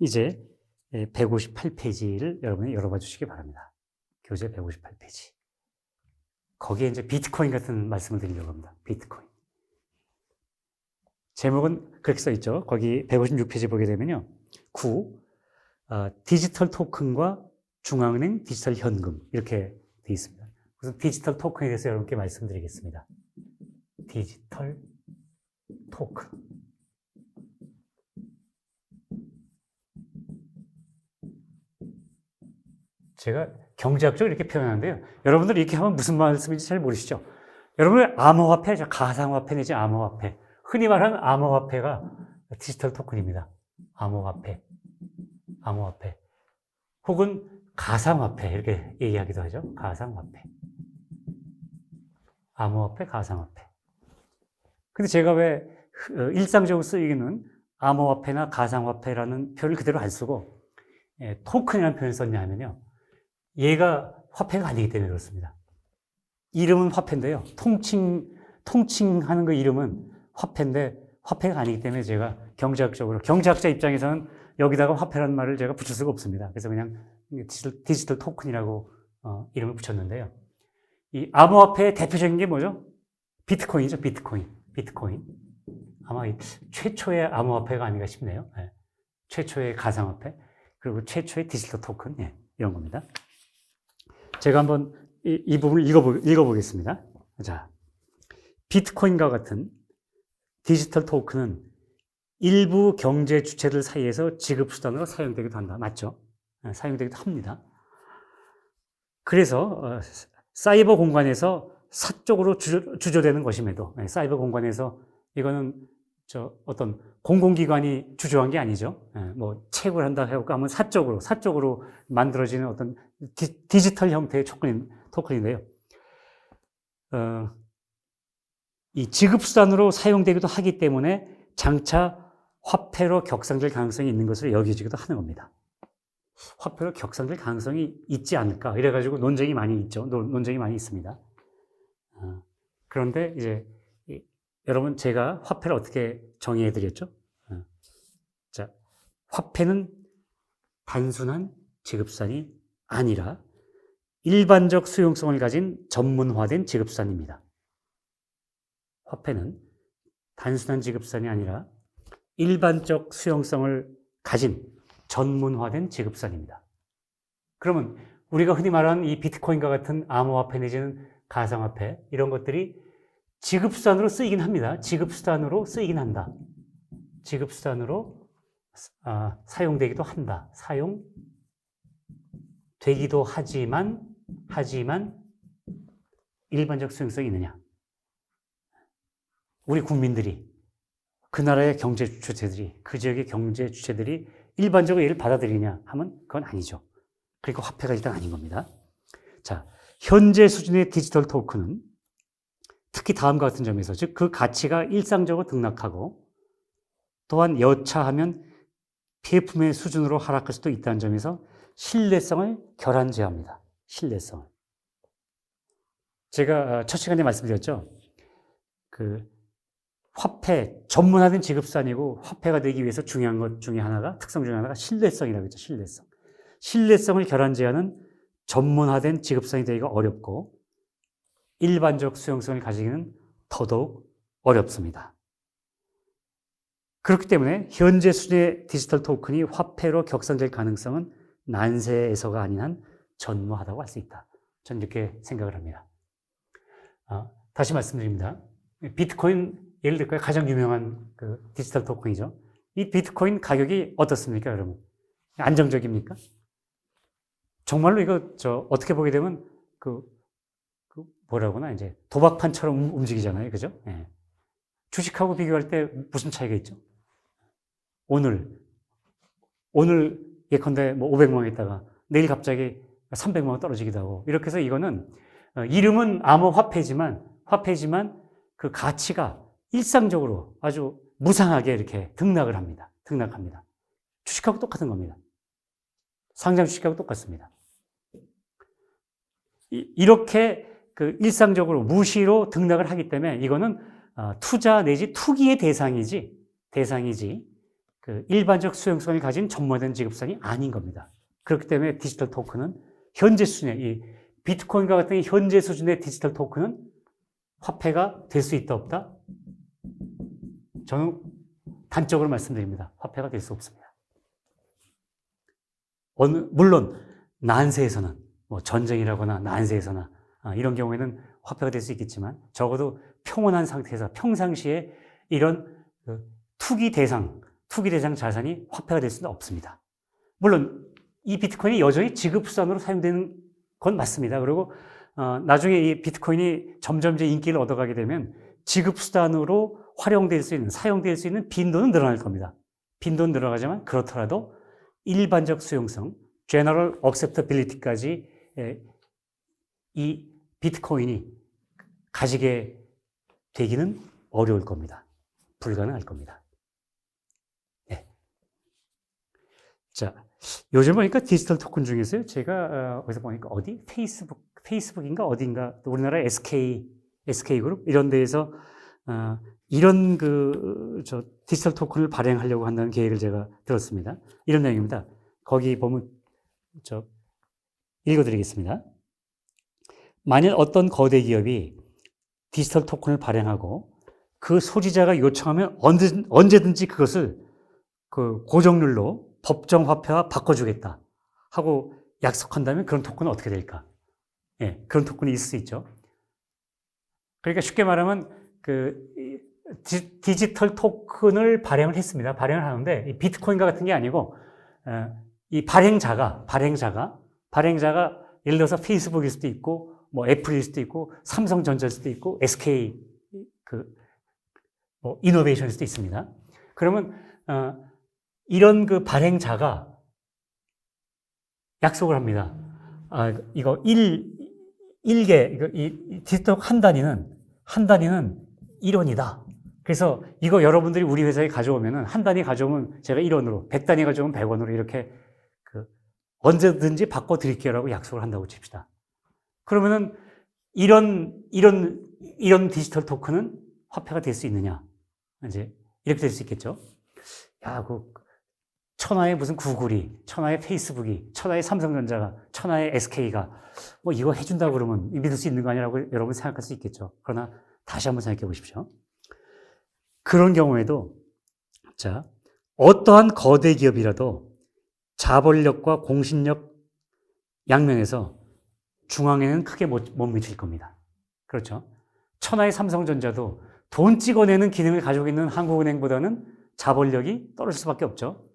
이제 158페이지를 여러분이 열어봐 주시기 바랍니다. 교재 158페이지. 거기에 이제 비트코인 같은 말씀을 드리려고 합니다. 비트코인. 제목은 그렇게 써 있죠. 거기 156페이지 보게 되면요. 9. 어, 디지털 토큰과 중앙은행 디지털 현금. 이렇게 되어 있습니다. 그래서 디지털 토큰에 대해서 여러분께 말씀드리겠습니다. 디지털 토큰. 제가 경제학적으로 이렇게 표현하는데요. 여러분들 이렇게 하면 무슨 말씀인지 잘 모르시죠? 여러분 암호화폐, 가상화폐 내지 암호화폐. 흔히 말하는 암호화폐가 디지털 토큰입니다. 암호화폐, 암호화폐. 혹은 가상화폐 이렇게 얘기하기도 하죠. 가상화폐. 암호화폐, 가상화폐. 근데 제가 왜 어, 일상적으로 쓰이는 암호화폐나 가상화폐라는 표현을 그대로 안 쓰고 예, 토큰이라는 표현을 썼냐 하면요. 얘가 화폐가 아니기 때문에 그렇습니다. 이름은 화폐인데요. 통칭, 통칭하는 그 이름은 화폐인데 화폐가 아니기 때문에 제가 경제학적으로, 경제학자 입장에서는 여기다가 화폐라는 말을 제가 붙일 수가 없습니다. 그래서 그냥 디지털, 디지털 토큰이라고 어, 이름을 붙였는데요. 이 암호화폐의 대표적인 게 뭐죠? 비트코인이죠, 비트코인. 비트코인. 아마 이 최초의 암호화폐가 아닌가 싶네요. 예. 최초의 가상화폐, 그리고 최초의 디지털 토큰, 예, 이런 겁니다. 제가 한번 이, 이 부분을 읽어보, 읽어보겠습니다. 자, 비트코인과 같은 디지털 토큰은 일부 경제 주체들 사이에서 지급 수단으로 사용되기도 한다. 맞죠? 예, 사용되기도 합니다. 그래서 어, 사이버 공간에서 사적으로 주조, 주조되는 것임에도 예, 사이버 공간에서 이거는 저 어떤 공공기관이 주조한 게 아니죠. 예, 뭐 채굴 한다 해고 하면 사적으로 사적으로 만들어지는 어떤 디, 디지털 형태의 토큰, 토큰인데요. 어, 이 지급 수단으로 사용되기도 하기 때문에 장차 화폐로 격상될 가능성이 있는 것으로 여겨지기도 하는 겁니다. 화폐로 격상될 가능성이 있지 않을까 이래가지고 논쟁이 많이 있죠. 논쟁이 많이 있습니다. 어, 그런데 이제 여러분 제가 화폐를 어떻게 정의해 드렸죠? 어. 자, 화폐는 단순한 지급산이 아니라 일반적 수용성을 가진 전문화된 지급산입니다. 화폐는 단순한 지급산이 아니라 일반적 수용성을 가진 전문화된 지급산입니다. 그러면 우리가 흔히 말하는 이 비트코인과 같은 암호화폐 내지는 가상화폐 이런 것들이 지급수단으로 쓰이긴 합니다. 지급수단으로 쓰이긴 한다. 지급수단으로 아, 사용되기도 한다. 사용 되기도 하지만, 하지만 일반적 수용성이 있느냐? 우리 국민들이, 그 나라의 경제 주체들이, 그 지역의 경제 주체들이 일반적으로 얘를 받아들이냐 하면 그건 아니죠. 그리고 화폐가 일단 아닌 겁니다. 자, 현재 수준의 디지털 토큰은 특히 다음과 같은 점에서 즉 그 가치가 일상적으로 등락하고 또한 여차하면 피해품의 수준으로 하락할 수도 있다는 점에서 신뢰성을 결한제합니다. 신뢰성을. 제가 첫 시간에 말씀드렸죠. 그 화폐 전문화된 지급산이고 화폐가 되기 위해서 중요한 것 중에 하나가 특성 중에 하나가 신뢰성이라고 했죠. 신뢰성. 신뢰성을 결한제하는 전문화된 지급산이 되기가 어렵고 일반적 수용성을 가지기는 더더욱 어렵습니다. 그렇기 때문에 현재 수준의 디지털 토큰이 화폐로 격상될 가능성은 난세에서가 아닌 한 전무하다고 할 수 있다. 저는 이렇게 생각을 합니다. 아, 다시 말씀드립니다. 비트코인 예를 들까요? 가장 유명한 그 디지털 토큰이죠. 이 비트코인 가격이 어떻습니까, 여러분? 안정적입니까? 정말로 이거 저 어떻게 보게 되면 그 뭐라고나 이제 도박판처럼 움직이잖아요. 그죠? 예. 주식하고 비교할 때 무슨 차이가 있죠? 오늘, 오늘 예컨대 뭐 500만 원 있다가 내일 갑자기 300만 원 떨어지기도 하고 이렇게 해서 이거는 어, 이름은 암호화폐지만 화폐지만 그 가치가 일상적으로 아주 무상하게 이렇게 등락을 합니다. 등락합니다. 주식하고 똑같은 겁니다. 상장 주식하고 똑같습니다. 이렇게 그 일상적으로 무시로 등락을 하기 때문에 이거는 어, 투자 내지 투기의 대상이지 대상이지 그 일반적 수용성을 가진 전문화된 지급상이 아닌 겁니다. 그렇기 때문에 디지털 토큰은 현재 수준의 이 비트코인과 같은 현재 수준의 디지털 토큰은 화폐가 될 수 있다 없다? 저는 단적으로 말씀드립니다. 화폐가 될 수 없습니다. 어느, 물론 난세에서는 뭐 전쟁이라거나 난세에서나 아, 이런 경우에는 화폐가 될 수 있겠지만 적어도 평온한 상태에서 평상시에 이런 그 투기 대상, 투기 대상 자산이 화폐가 될 수는 없습니다. 물론 이 비트코인이 여전히 지급수단으로 사용되는 건 맞습니다. 그리고 어, 나중에 이 비트코인이 점점 인기를 얻어가게 되면 지급수단으로 활용될 수 있는, 사용될 수 있는 빈도는 늘어날 겁니다. 빈도는 늘어가지만 그렇더라도 일반적 수용성, general acceptability까지 에, 이 비트코인이 가지게 되기는 어려울 겁니다. 불가능할 겁니다. 네. 자, 요즘 보니까 디지털 토큰 중에서요, 제가 어, 어디서 보니까 어디 페이스북 페이스북인가 어딘가 또 우리나라 SK SK 그룹 이런 데에서 어, 이런 그 저 디지털 토큰을 발행하려고 한다는 계획을 제가 들었습니다. 이런 내용입니다. 거기 보면 저 읽어드리겠습니다. 만일 어떤 거대 기업이 디지털 토큰을 발행하고 그 소지자가 요청하면 언제, 언제든지 그것을 그 고정률로 법정 화폐와 바꿔주겠다 하고 약속한다면 그런 토큰은 어떻게 될까? 예, 그런 토큰이 있을 수 있죠. 그러니까 쉽게 말하면 그 디, 디지털 토큰을 발행을 했습니다. 발행을 하는데 이 비트코인과 같은 게 아니고 어, 이 발행자가 발행자가 발행자가 예를 들어서 페이스북일 수도 있고 뭐 애플일 수도 있고 삼성전자일 수도 있고 SK 그뭐 이노베이션일 수도 있습니다. 그러면 어, 이런 그 발행자가 약속을 합니다. 아, 이거 1, 1개, 이거 이 디지털 한 단위는, 한 단위는 1원이다. 그래서 이거 여러분들이 우리 회사에 가져오면은 한 단위 가져오면 제가 1원으로, 100단위 가져오면 100원으로 이렇게 그 언제든지 바꿔 드릴게요라고 약속을 한다고 칩시다. 그러면은 이런, 이런, 이런 디지털 토큰은 화폐가 될 수 있느냐? 이제 이렇게 될 수 있겠죠. 야, 그 천하의 무슨 구글이, 천하의 페이스북이, 천하의 삼성전자가, 천하의 SK가 뭐 이거 해준다고 그러면 믿을 수 있는 거 아니라고 여러분 생각할 수 있겠죠. 그러나 다시 한번 생각해 보십시오. 그런 경우에도 자 어떠한 거대 기업이라도 자본력과 공신력 양면에서 중앙에는 크게 못, 못 미칠 겁니다. 그렇죠. 천하의 삼성전자도 돈 찍어내는 기능을 가지고 있는 한국은행보다는 자본력이 떨어질 수밖에 없죠.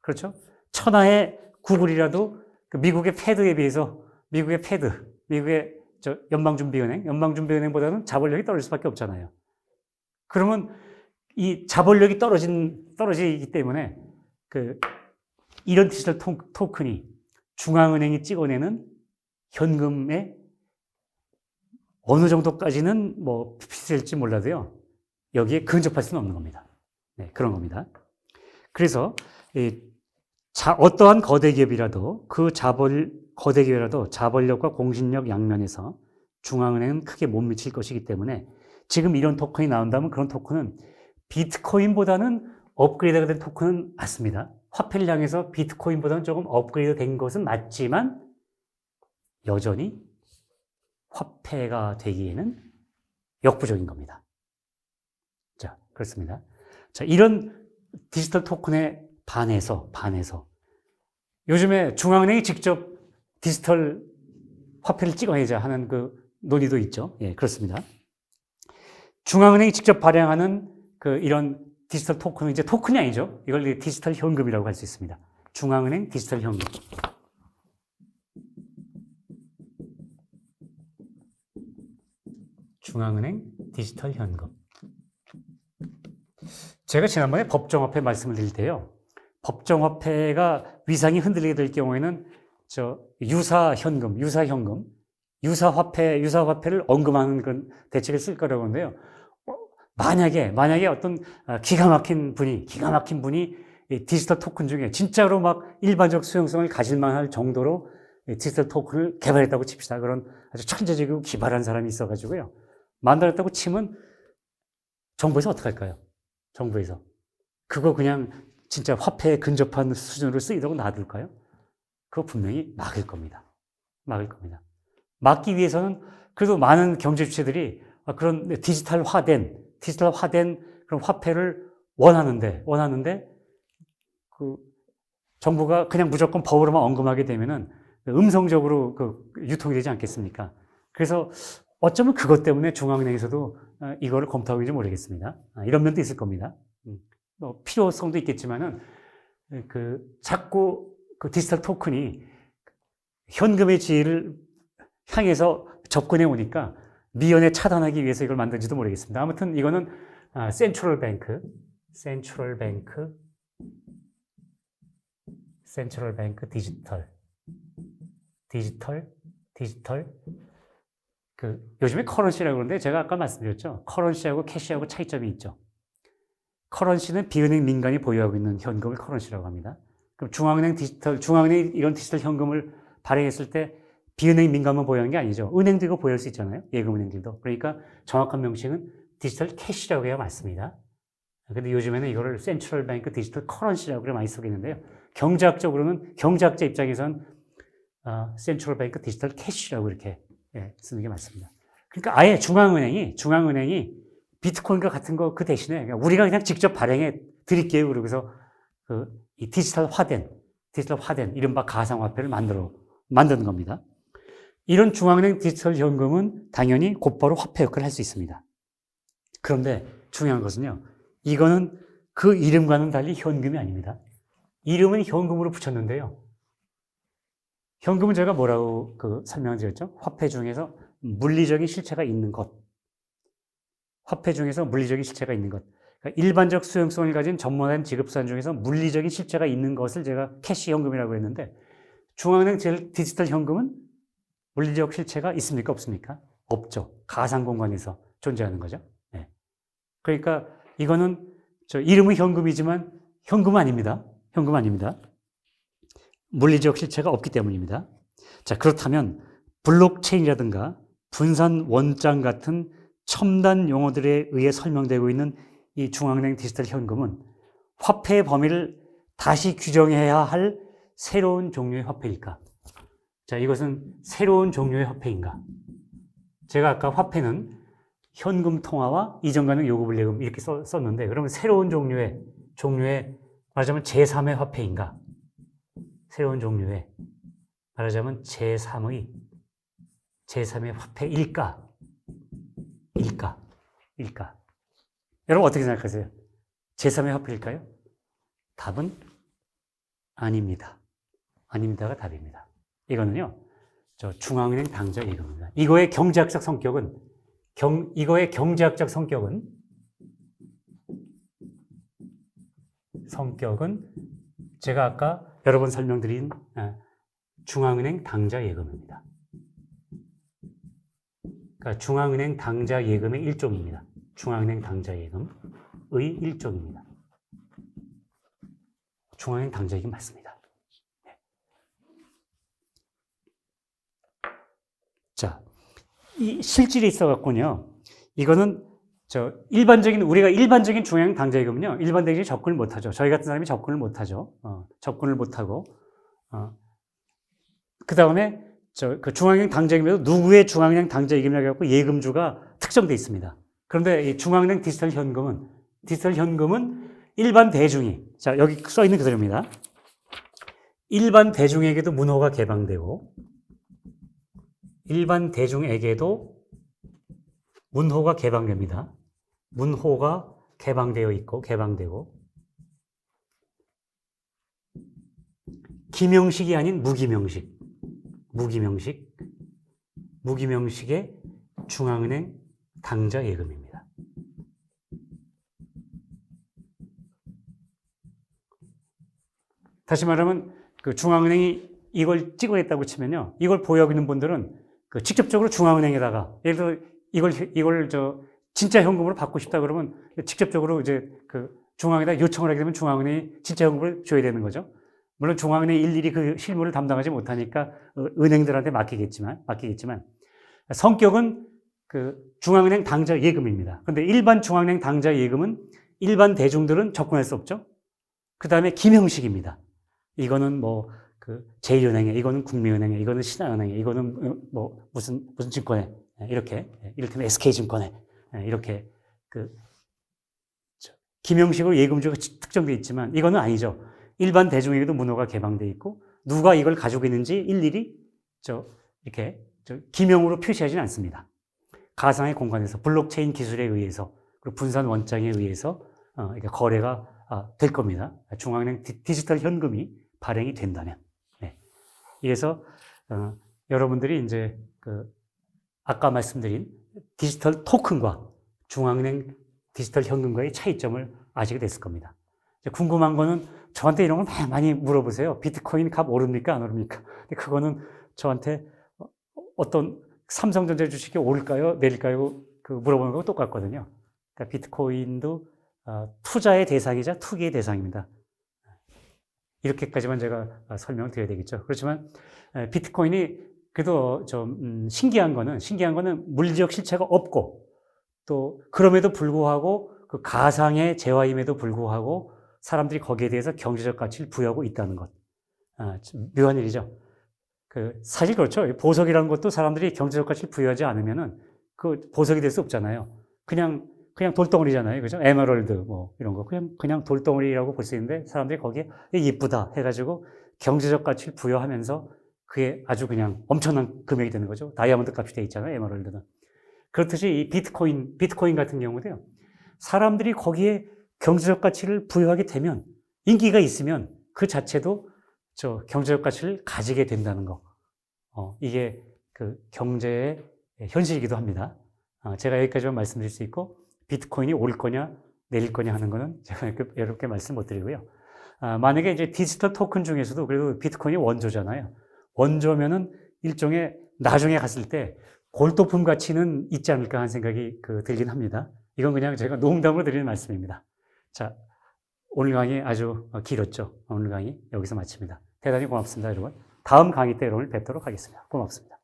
그렇죠? 천하의 구글이라도 그 미국의 패드에 비해서 미국의 패드, 미국의 저 연방준비은행, 연방준비은행보다는 자본력이 떨어질 수밖에 없잖아요. 그러면 이 자본력이 떨어진 떨어지기 때문에 그 이런 디지털 토, 큰이 중앙은행이 찍어내는 현금의 어느 정도까지는 뭐 비쌀지 몰라도요 여기에 근접할 수는 없는 겁니다. 네, 그런 겁니다. 그래서 이 자, 어떠한 거대 기업이라도 그 자본, 거대 기업이라도 자본력과 공신력 양면에서 중앙은행은 크게 못 미칠 것이기 때문에 지금 이런 토큰이 나온다면 그런 토큰은 비트코인보다는 업그레이드가 된 토큰은 맞습니다. 화폐를 향해서 비트코인보다는 조금 업그레이드 된 것은 맞지만 여전히 화폐가 되기에는 역부족인 겁니다. 자, 그렇습니다. 자, 이런 디지털 토큰에 반해서, 반해서. 요즘에 중앙은행이 직접 디지털 화폐를 찍어내자 하는 그 논의도 있죠. 예, 그렇습니다. 중앙은행이 직접 발행하는 그 이런 디지털 토큰은 이제 토큰이 아니죠. 이걸 디지털 현금이라고 할 수 있습니다. 중앙은행 디지털 현금. 중앙은행 디지털 현금. 제가 지난번에 법정화폐 말씀을 드릴 때요. 법정화폐가 위상이 흔들리게 될 경우에는 저 유사 현금, 유사 현금, 유사 화폐, 유사 화폐를 언급하는 그런 대책을 쓸 거라고 하는데요. 어, 만약에 만약에 어떤 아, 기가 막힌 분이 기가 막힌 분이 디지털 토큰 중에 진짜로 막 일반적 수용성을 가질 만할 정도로 디지털 토큰을 개발했다고 칩시다. 그런 아주 천재적이고 기발한 사람이 있어가지고요. 만들었다고 치면 정부에서 어떡할까요? 정부에서. 그거 그냥 진짜 화폐에 근접한 수준으로 쓰이도록 놔둘까요? 그거 분명히 막을 겁니다. 막을 겁니다. 막기 위해서는 그래도 많은 경제 주체들이 그런 디지털화된 디지털화된 그런 화폐를 원하는데 원하는데 그 정부가 그냥 무조건 법으로만 언급하게 되면은 음성적으로 그 유통이 되지 않겠습니까? 그래서 어쩌면 그것 때문에 중앙은행에서도 어, 이거를 검토하고 있는지 모르겠습니다. 아, 이런 면도 있을 겁니다. 음, 뭐 필요성도 있겠지만은 그 자꾸 그 디지털 토큰이 현금의 지위를 향해서 접근해 오니까 미연에 차단하기 위해서 이걸 만든지도 모르겠습니다. 아무튼 이거는 아, 센트럴 뱅크, 센트럴 뱅크, 센트럴 뱅크 디지털, 디지털, 디지털. 그 요즘에 커런시라고 그러는데 제가 아까 말씀드렸죠. 커런시하고 캐시하고 차이점이 있죠. 커런시는 비은행 민간이 보유하고 있는 현금을 커런시라고 합니다. 그럼 중앙은행 디지털, 중앙은행이 이런 디지털 현금을 발행했을 때 비은행 민간만 보유한 게 아니죠. 은행도 이거 보유할 수 있잖아요. 예금은행들도. 그러니까 정확한 명칭은 디지털 캐시라고 해야 맞습니다. 근데 요즘에는 이거를 센트럴 뱅크 디지털 커런시라고 많이 쓰고 있는데요. 경제학적으로는 경제학자 입장에선 어, 센트럴 뱅크 디지털 캐시라고 이렇게 예, 쓰는 게 맞습니다. 그러니까 아예 중앙은행이 중앙은행이 비트코인과 같은 거 그 대신에 우리가 그냥 직접 발행해 드릴게요. 그러고서 그 이 디지털화된 디지털화된 이른바 가상화폐를 만들어 만드는 겁니다. 이런 중앙은행 디지털 현금은 당연히 곧바로 화폐 역할을 할 수 있습니다. 그런데 중요한 것은요. 이거는 그 이름과는 달리 현금이 아닙니다. 이름은 현금으로 붙였는데요. 현금은 제가 뭐라고 그 설명드렸죠? 화폐 중에서 물리적인 실체가 있는 것. 화폐 중에서 물리적인 실체가 있는 것. 그러니까 일반적 수용성을 가진 전문화된 지급산 중에서 물리적인 실체가 있는 것을 제가 캐시 현금이라고 했는데 중앙은행 디지털 현금은 물리적 실체가 있습니까? 없습니까? 없죠. 가상 공간에서 존재하는 거죠. 네. 그러니까 이거는 저 이름은 현금이지만 현금 아닙니다. 현금 아닙니다. 물리적 실체가 없기 때문입니다. 자, 그렇다면 블록체인이라든가 분산 원장 같은 첨단 용어들에 의해 설명되고 있는 이 중앙은행 디지털 현금은 화폐의 범위를 다시 규정해야 할 새로운 종류의 화폐일까? 자, 이것은 새로운 종류의 화폐인가? 제가 아까 화폐는 현금 통화와 이전 가능 요구 불 예금 이렇게 써, 썼는데 그러면 새로운 종류의 종류의 말하자면 제3의 화폐인가? 새로운 종류의 말하자면 제3의 제3의 화폐일까? 일까? 일까? 여러분 어떻게 생각하세요? 제3의 화폐일까요? 답은 아닙니다. 아닙니다가 답입니다. 이거는요, 저 중앙은행 당좌 예금입니다. 이거의 경제학적 성격은 경, 이거의 경제학적 성격은 성격은 제가 아까 여러 번 설명드린 아, 중앙은행 당좌 예금입니다. 그러니까 중앙은행 당좌 예금의 일종입니다. 중앙은행 당좌 예금의 일종입니다. 중앙은행 당좌 예금 맞습니다. 네. 자, 이 실질이 있어갖군요. 이거는 저 일반적인 우리가 일반적인 중앙 당자예금은요 일반적인 접근을 못하죠. 저희 같은 사람이 접근을 못하죠. 어, 접근을 못하고 어, 그 다음에 저 그 중앙은행 당자예금에도 누구의 중앙은행 당자예금이라고 해갖고 예금주가 특정돼 있습니다. 그런데 이 중앙은행 디지털 현금은 디지털 현금은 일반 대중이 자 여기 써 있는 그대로입니다. 일반 대중에게도 문호가 개방되고 일반 대중에게도 문호가 개방됩니다. 문호가 개방되어 있고 개방되고 기명식이 아닌 무기명식 무기명식 무기명식의 중앙은행 당좌 예금입니다. 다시 말하면 그 중앙은행이 이걸 찍어냈다고 치면요. 이걸 보유하고 있는 분들은 그 직접적으로 중앙은행에다가 예를 들어 이걸 이걸 저 진짜 현금으로 받고 싶다 그러면 직접적으로 이제 그 중앙에다 요청을 하게 되면 중앙은행이 진짜 현금을 줘야 되는 거죠. 물론 중앙은행이 일일이 그 실무를 담당하지 못하니까 어, 은행들한테 맡기겠지만 맡기겠지만 성격은 그 중앙은행 당좌 예금입니다. 근데 일반 중앙은행 당좌 예금은 일반 대중들은 접근할 수 없죠. 그 다음에 김형식입니다. 이거는 뭐, 그, 제1은행에, 이거는 국민은행에, 이거는 신한은행에, 이거는 어, 뭐, 무슨, 무슨 증권에, 예, 이렇게, 예, 이를테면 SK증권에, 예, 이렇게, 그, 저, 김형식으로 예금주가 특정되어 있지만, 이거는 아니죠. 일반 대중에게도 문호가 개방되어 있고, 누가 이걸 가지고 있는지 일일이, 저, 이렇게, 저, 기명으로 표시하지는 않습니다. 가상의 공간에서 블록체인 기술에 의해서, 그리고 분산 원장에 의해서, 어, 이렇게 거래가 아, 될 겁니다. 중앙은행 디, 디지털 현금이 발행이 된다면. 네. 그래서 어, 여러분들이 이제 그 아까 말씀드린 디지털 토큰과 중앙은행 디지털 현금과의 차이점을 아시게 됐을 겁니다. 궁금한 거는 저한테 이런 걸 많이- 물어보세요. 비트코인 값 오릅니까? 안 오릅니까? 근데 그거는 저한테 어- 어떤 삼성전자 주식이 오를까요? 내릴까요? 그 물어보는 거하고 똑같거든요. 그러니까 비트코인도 어, 투자의 대상이자 투기의 대상입니다. 이렇게까지만 제가 어, 설명을 드려야 되겠죠. 그렇지만 에, 비트코인이 그래도 좀 음, 신기한 거는 신기한 거는 물리적 실체가 없고 또 그럼에도 불구하고 그 가상의 재화임에도 불구하고 사람들이 거기에 대해서 경제적 가치를 부여하고 있다는 것. 아, 좀 묘한 일이죠. 그 사실 그렇죠. 보석이라는 것도 사람들이 경제적 가치를 부여하지 않으면은 그 보석이 될 수 없잖아요. 그냥 그냥 돌덩어리잖아요. 그죠? 에메랄드 뭐 이런 거 그냥 그냥 돌덩어리라고 볼 수 있는데 사람들이 거기에 예쁘다 해 가지고 경제적 가치를 부여하면서 그게 아주 그냥 엄청난 금액이 되는 거죠. 다이아몬드 값이 돼 있잖아요. 에메랄드는. 그렇듯이 이 비트코인 비트코인 같은 경우도요. 사람들이 거기에 경제적 가치를 부여하게 되면 인기가 있으면 그 자체도 저 경제적 가치를 가지게 된다는 거. 어, 이게 그 경제의 현실이기도 합니다. 어, 제가 여기까지만 말씀드릴 수 있고 비트코인이 오를 거냐 내릴 거냐 하는 거는 제가 이렇게 말씀 못 드리고요. 아, 만약에 이제 디지털 토큰 중에서도 그래도 비트코인이 원조잖아요. 원조면은 일종의 나중에 갔을 때 골도품 가치는 있지 않을까 하는 생각이 그 들긴 합니다. 이건 그냥 제가 농담으로 드리는 말씀입니다. 자, 오늘 강의 아주 길었죠. 오늘 강의 여기서 마칩니다. 대단히 고맙습니다, 여러분. 다음 강의 때 여러분을 뵙도록 하겠습니다. 고맙습니다.